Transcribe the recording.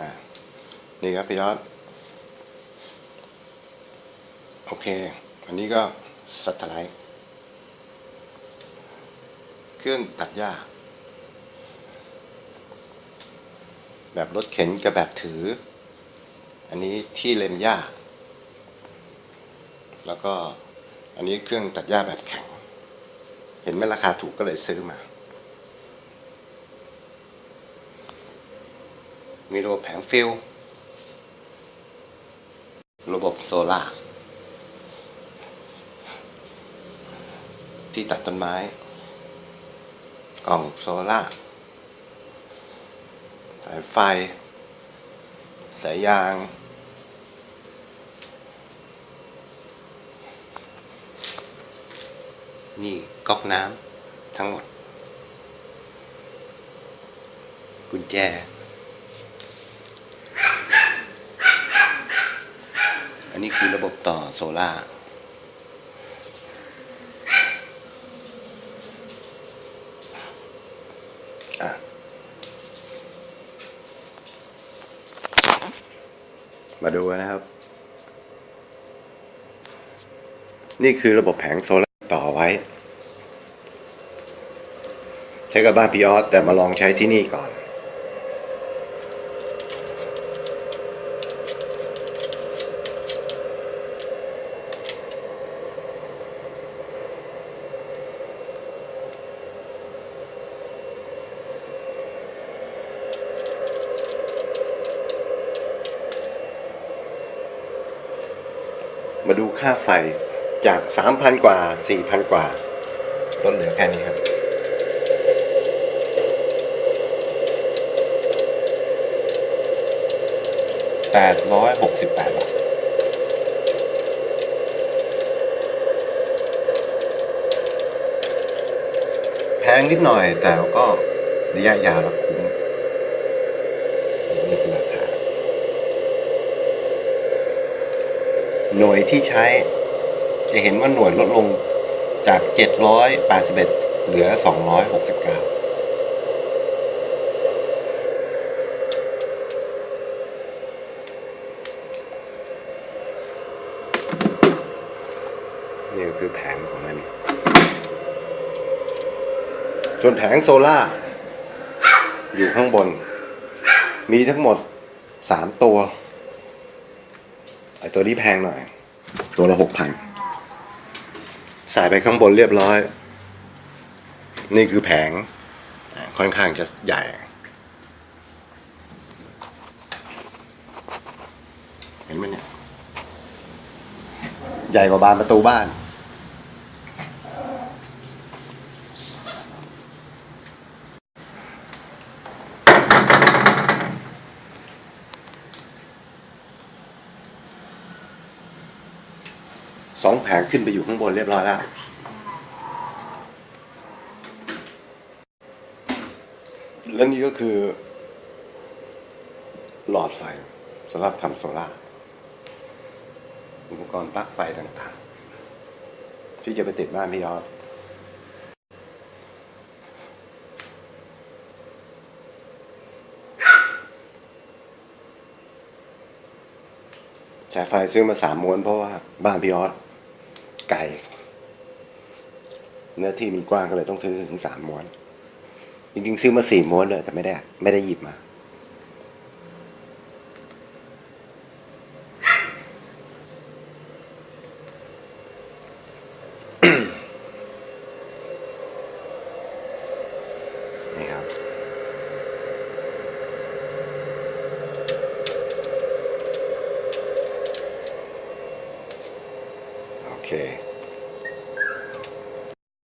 อ่านี่ครับพี่ยอดโอเค อันนี้ก็สัตไลท์เครื่องตัดหญ้า แบบรถเข็นกับแบบถือ อันนี้ที่เล็มหญ้า แล้วก็อันนี้เครื่องตัดหญ้าแบบแข็ง เห็นไหมราคาถูกก็เลยซื้อมา มีระบบแผงฟิลระบบโซล่าที่ตัดต้นไม้ กล่องโซล่าสายไฟ สายยาง นี่ก๊อกน้ำทั้งหมด กุญแจ นนี้คือระบบต่อโซล่าอะมาดูนะครับ นี่คือระบบแผงโซล่าต่อไว้ ใช้กับบ้านพี่ออสแต่มาลองใช้ที่นี่ก่อน มาดูค่าไฟจาก 3,000 กว่า 4,000 กว่าลดเหลือแค่นี้ครับ868บาทแพงนิดหน่อยแต่ก็ระยะยาวแล้วคุ้มนี่คือราคา หน่วยที่ใช้ จะเห็นว่าหน่วยลดลงจาก 781 เหลือ 269นี่คือแผงของมัน ส่วนแผงโซล่า อยู่ข้างบน มีทั้งหมด 3 ตัว ไอตัวนี้แพงหน่อย ตัวละหกพันใส่ไปข้างบนเรียบร้อย นี่คือแผง ค่อนข้างจะใหญ่เห็นไหมเนี่ย ใหญ่กว่าบานประตูบ้าน สองแผงขึ้นไปอยู่ข้างบนเรียบร้อยแล้ว และนี่ก็คือ หลอดไฟสำหรับทำโซล่าอุปกรณ์ปลั๊กไฟต่างๆ ที่จะไปติดบ้านพี่ยอดสายไฟซื้อมาสามม้วนเพราะว่าบ้านพี่ออส ไกล เนื้อที่มันกว้างก็เลยต้องซื้อถึงสามม้วน จริงๆ ซื้อมาสี่ม้วนเลยแต่ไม่ได้ ไม่ได้หยิบมา นี่ครับ โอเค